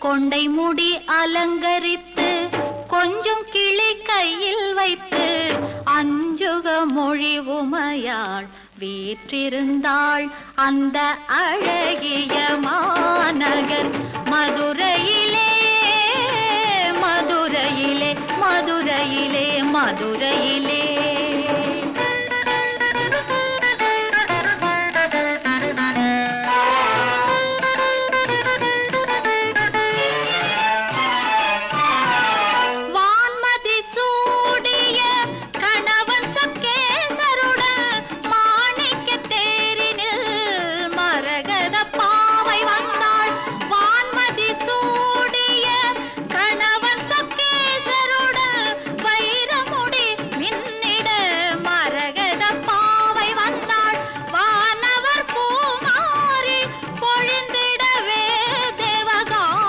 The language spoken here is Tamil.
கொண்டை முடி அலங்கரித்து கொஞ்சம் கிளி கையில் வைத்து அஞ்சுக மொழி உமையாள் வீற்றிருந்தாள் அந்த அழகிய மாநகர். மதுரையிலே மதுரையிலே மதுரையிலே மதுரையிலே